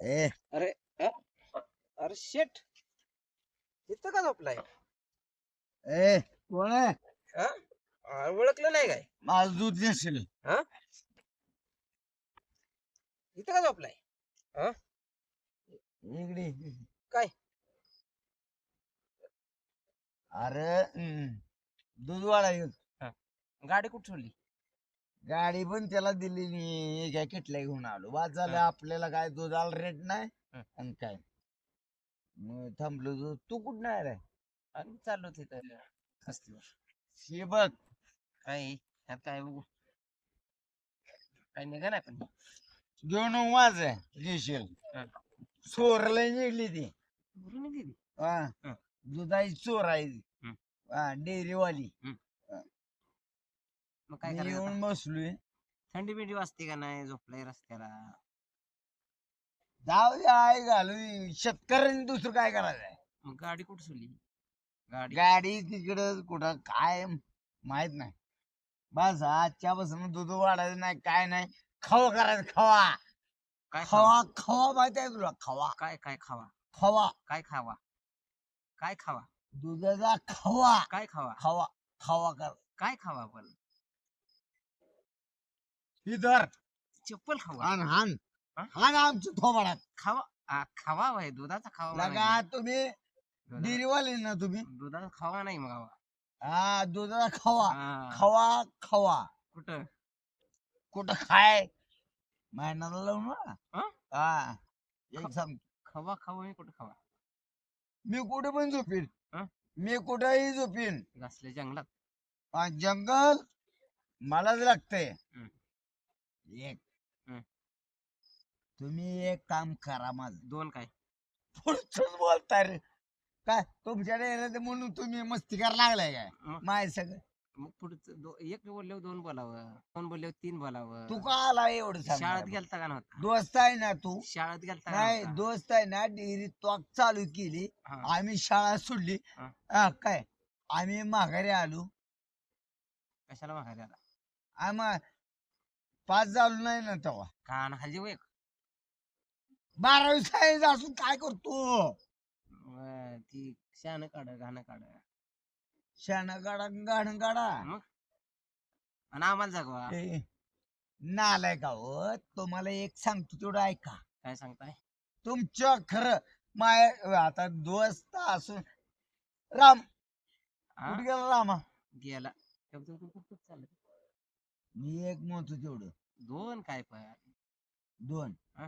ए. अरे शेट. इथं का झोपलाय? ए कोण आहे? ओळखलं नाही काय? माझं दूध नसेल इथं का झोपलाय? इकडे. काय? अरे हम्म, दूध वाढा गाडी कुठे ठेवली? गाडी पण त्याला दिली नाही. काय किटल्या घेऊन आलो. हा. आपल्याला काय दुधाला रेट नाही हा. आणि काय. मग थांबलो तू तू कुठं नाही रे आणि चाललो तिथं. वस्तीवर हे बघ. काय ह्यात काय बघू? काय निघा नाही पण घेऊन वाज घेशील. हा. चोरला निघली ती. दिली हा. हा. दुधाची चोर आहे. हा डेअरीवाली. मग काय मी करायचं आता? येऊन बसलोय. थंडी बिंडी वाजते का नाही? झोपलाय रस्त्याला. जाऊ दे आहे घालू शेतकऱ्यांनी दुसरं काय करायचंय? मग गाडी कुठे सोडली? गाडी? गाडी तिकडं कुठं? काय माहीत नाही. बस आजच्या पासून दूध वाढायचं नाही काय नाही. खवा करायचं खवा. काय खावा? खवा खवा माहीत आहे तुला? खवा. काय काय खावा? खवा. काय खावा? काय खावा? दुधाचा खवा. काय खावा? खवा. खवा कर. काय खावा पण इधर चप्पल खावा. हान हान हा? हान थोबाडात. खावा आ, खावा भाई दुधाचा खावा लगा. तुम्ही दुधा- डेअरीवाले ना तुम्ही. दुधाचा खावा नाही मग आवा. हा दुधाचा खवा. हा, खवा खवा. कुठं? कुठं खाय? महिन्याला लावून ना हा? हा एक सांग. खवा खावा हे कुठं खावा? मी कुठे पण झोपीन. हा? मी कुठेही झोपीन. असल्या जंगलात. हा, जंगल मलाच लागतंय. हम्म. एक. तुम्ही एक काम करा माझं. दोन काय? पुढचंच बोलताय रे. काय? तुमच्या डेऱ्यात म्हणून तुम्ही मस्ती करायला लागलाय काय? मग? माय सगळं. मग पुढचं दो- एक बोलल्यावर दोन बोलावं दोन बोलल्यावर तीन बोलावं. तू का आला एवढं शाळेत सांग गेलता का नव्हता? दोस्त आहे ना तू. शाळेत गेलता का नाही नव्हता? दोस्त आहे ना डेअरी तोक चालू केली. हा. आम्ही शाळा सोडली. हा. हा, काय? आम्ही माघारी आलो. कशाला मागायला आला? आम्हा पाच झालो नाही ना तेव्हा. कान खाली वय बारावी सायन्स असून काय करतो? व ती शान काढ गाणं काढ. शाणा गाडा गाणं गाडा मग? आणि आम्हाला जागवा ए, नालाय का हो? तुम्हाला एक सांगतो तेवढं ऐका. काय सांगताय? तुमच्या खरं माय आता दोस्त असून राम. हा? कुठे गेला रामा? गेला. टप टप टप टप चाललं. मी एक म्हणतो तेवढं. दोन काय पण. दोन. हा?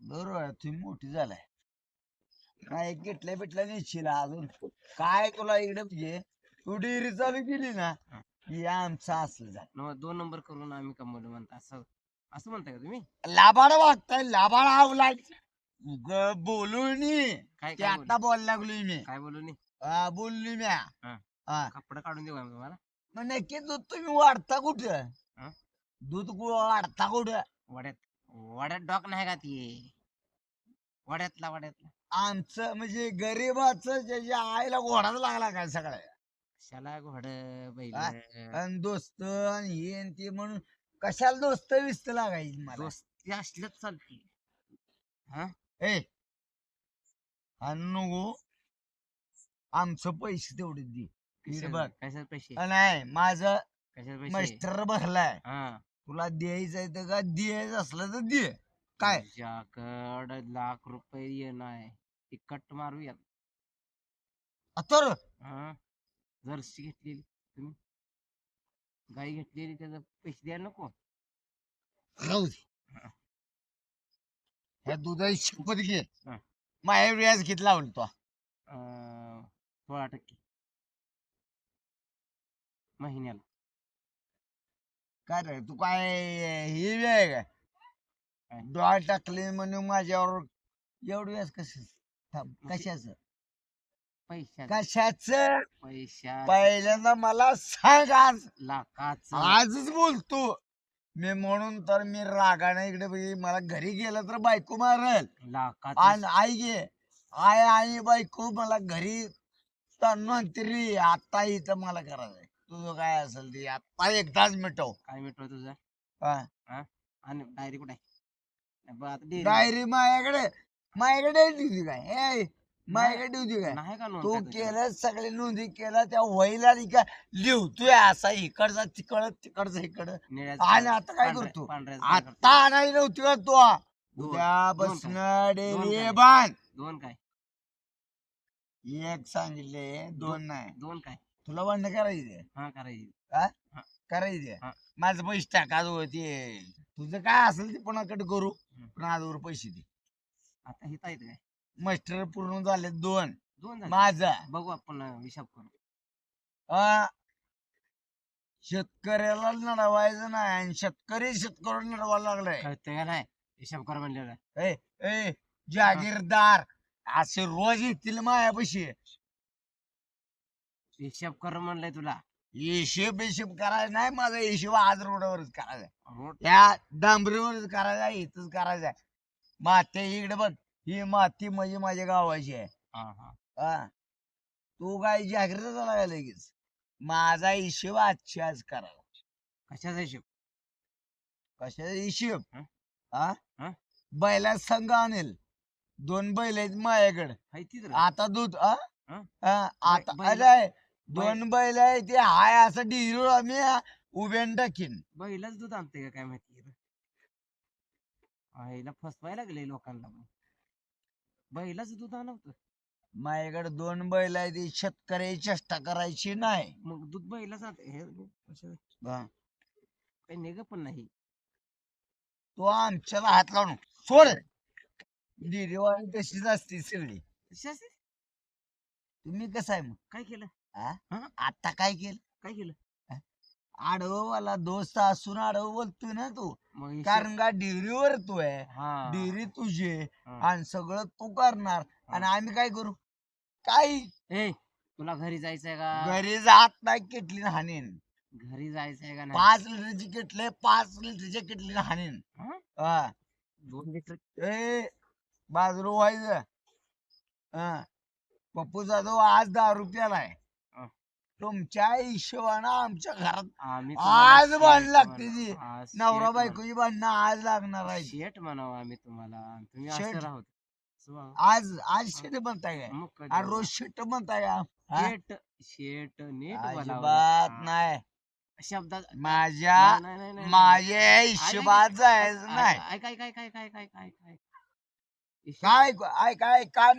बरोबर आहे, तुम्ही मोठी झालाय. काय घेतल्या भेटल्या नेशील अजून? काय तुला इकडे म्हणजे तू डेअरी चालू केली ना. हे. आमचं असलं झालं. दोन नंबर करून आम्ही कमवलं म्हणता. असं असं म्हणताय का तुम्ही? लाबाड वागताय लाबाड आवलाय. ग- बोलून काय ते काय आता बोलू? बोलायला लागलोय मी. काय बोलू नी? हा, बोलली म्या. हा. कपडा काढून देऊ आम्ही तुम्हाला. मग नक्की दूध तुम्ही वाढता कुठं? हा? दूध वाढता कुठं? वड्यात वड्यात डॉक नाही का ती? वड्यातला वड्यातला. आमचं म्हणजे गरीबाचं ज्याच्या आईला घोडाच लागला काय सगळ्या? कशाला घोड बैल? हा? आणि दोस्त आणि हे आणि ते म्हणून कशाला दोस्त विस्त लागायची मला? दोस्ती असल्याच चालते ए हा नको. आमचं पैसे तेवढे दे. इकडे बघ. कशाचे पैसे? अ, नाही माझं कशाचे पैसे? मस्टर भरलाय. हा. तुला द्यायचंय तर का? द्यायचं असलं तर दे. काय? तुझ्याकडं लाख रुपये ये नाही ती कट मारूया. तर? हा. जर्सी घेतलेली. तुम्ही? गाई घेतलेली त्याचा पैसे द्यायला नको? राहू दे. ह्या दुधाची शपथ घे. हा. माझ्या व्याज किती लावलं तो अं, सोळा टक्के. महिन्याला. काय रे तू काय हे काय? डोळा टाकले म्हणून माझ्यावर. एवढं व्याज कस कशाच? पैशा कशाच? पैशा पहिल्यांदा मला सांग आज. लाखाच. आजच बोलतो. मी म्हणून तर मी रागाने इकडे बघ, मला घरी गेलं तर बायको मारल. लाखाच. आणि आई गे आय आई बायको मला घरी तरी आता इथं मला करायचंय. तुझं काय असेल ते? आता एकदाच मिटव. काय मिटव तुझं? हा. आणि डायरी कुठे आता डायरी माझ्याकडे माझ्याकडे ठेवती काय? ए माझ्याकडे ठेवती काय? नाही का नोंद तू काय? केलं सगळे नोंदी केला त्या वहीला नाही का लिहतोय असा इकडचा तिकड तिकडचा इकड. निळ्याचं आणि काय- आता काय पांढऱ्या- करतो पांढऱ्याचं काय करतो? आता आणायला नव्हती का तो? दोन- उद्या दोन बसन काय? बांध दोन काय? एक सांगितले दोन नाही. दोन काय? तुला बंद करायचे हा करायची करायचे हा. माझं पैसे टाका जो ते तुझं काय असेल ते कोणाकडे करू? हम्म. पण आजवर पैसे दे. आता हिता येत काय? मास्टर पूर्ण झाले दोन. दोन झाले. माझा. बघू आपण अं, हिसाब करू. शेतकऱ्याला लढवायचं नाही आणि शेतकरी शेतकऱ्याला लढवायला लागलाय. कळतंय का नाही? हिसाब कर म्हणलेलं. ए ए जागीरदार. असे रोज येतील मायापाशी. हिसाब कर म्हणलंय तुला. हिशेब हिशेब करायचा नाही माझा हिशोब आज रोडावरच करायचा रोड या डांबरीवरच करायचा इथंच करायचा माती इकडे बघ ही माती म्हणजे माझ्या गावाची आहे. हा हा. हा. तू काय जागृत झाला लगेच. माझा हिशोब आजची आज करायला कशाचा हिशोब? कशाचा हिशोब? हं? हा? हं? बैला संघ आणेल. दोन बैल आहेत माझ्याकडे. आता दूध? हं? हा, आता बैल- अरे दोन बैल आहे ते हाय असं डिरू आम्ही उभ्यान टाकीन बैलाच दूध आणते का काय माहिती. आईला फसवायला लागले लोकांना पण. बैलाच दूध आणवतं माझ्याकडे दोन बैल आहे ती शेतकऱ्याची चेष्टा करायची नाही मग दूध बैलाच आणते हे? हा. काही निघ पण नाही तो आमच्याला हात लावून सोड डिरीवाणी तशीच असते सगळी? तुम्ही कसं आहे मग काय केलं आता काय केलं? काय केलं? आडववाला दोस्त असून आडव बोलतोय ना तू. मग कारण का डिरीवर तू आहे हा. डिरी तुझी आहे. हा. आणि सगळं तू करणार. आणि आम्ही काय करू? काही ए तुला घरी जायचंय का? घरी जात नाही किटलीन हाणीन घरी जायचंय का नाही? पाच लिटरची किटले पाच लिटरच्या किटलीन हाणीन हा? हा. दोन लिटर? ए बाजरू व्हायचं. हा. पप्पू जाधव आज दहा रुपयाला आहे. तुमच्या हिशोबानं आमच्या घरात आम्ही आज भांडण शेठ लागते. हा, शेठ नवरा. बायकोची भांडणं आज लागणार आहे शेठ म्हणावं आम्ही तुम्हाला. तुम्ही शेठ. असं राहत आज आज शेट म्हणताय काय? आज रोज शेट म्हणताय का? हा? शेठ शेठ नीट बोलावं. अजिबात हा. नाही. शब्दात माझ्या नाही, नाही, नाही, नाही. माझ्या हिशोबात जायचं ऐक- नाही. ऐक ऐक ऐक ऐक ऐक ऐक ऐक ऐक. हिशोब- काय काय काय कान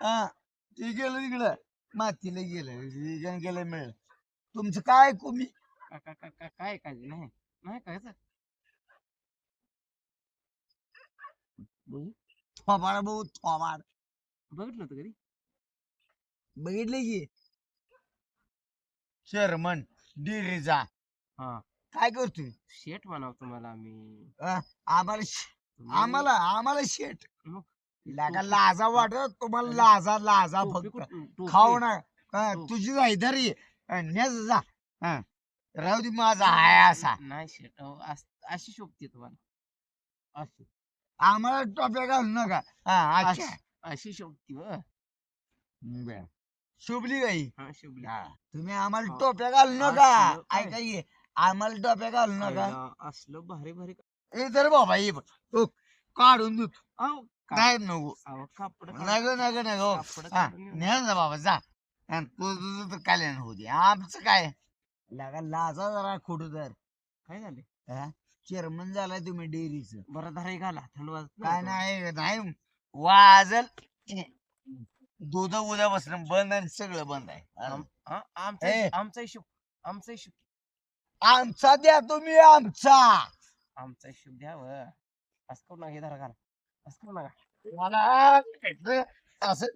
हा. ते गेलं तिकडं. मातीला गेलं गेलं मिळेल. तुमचं काय ऐकू मी? का- का- का- का- काय काय नाही नाही काय थोबाड भाऊ थोबाड. बघितलं होतं कधी? बघितले की. शर्मन डिरीचा हा. काय करतोय? शेठ म्हणावं तुम्हाला आम्ही. हा, आम्हाला शे- तुम्ही- आम्हाला आम्हाला शेट. मग लागा लाजा वाटत? तुम्हाला लाजा लाजा फक्त. खाऊ ना. हा. तुझी जायदारी नेस जा. हा. राहू दे माझा हाय असा. नाही अहो, अस- अशी शोभते तुम्हाला. अशी. आम्हाला टोप्या घालू नका. हा अच्छा. अशी- शोभती व बर. शुभली गाई हा शोभली. हा, तुम्ही आम्हाला हा. टोप्या घालू नका. असलं काय? ऐका की आम्हाला टोप्या घालू नका. आईला असलं भारी भारी हे तर बाबा हे बघ. हो, काढून देतो. अहो, का- नाही नको? नग नग नग हो. कापड हा, काढून येऊ. न्या ना बाबा जा. तू तुझं तर कल्याण होऊ दे. आमचं काय? लागा लाजा जरा खोटू तर. काय झाले? चेअरमन झालाय तुम्ही डेअरीच. बरं धराई घाला. थंड काय नाही नाही. वाजल. दूध उद्या बसणं बंद आणि सगळं बंद आहे. आम- आमचा. हिशोब- आमचा हिशोब आमचा हिशोब आमचा द्या तुम्ही आमचा. आमचा हिशोब द्या व. असं करू नका हे धरा घाला. असं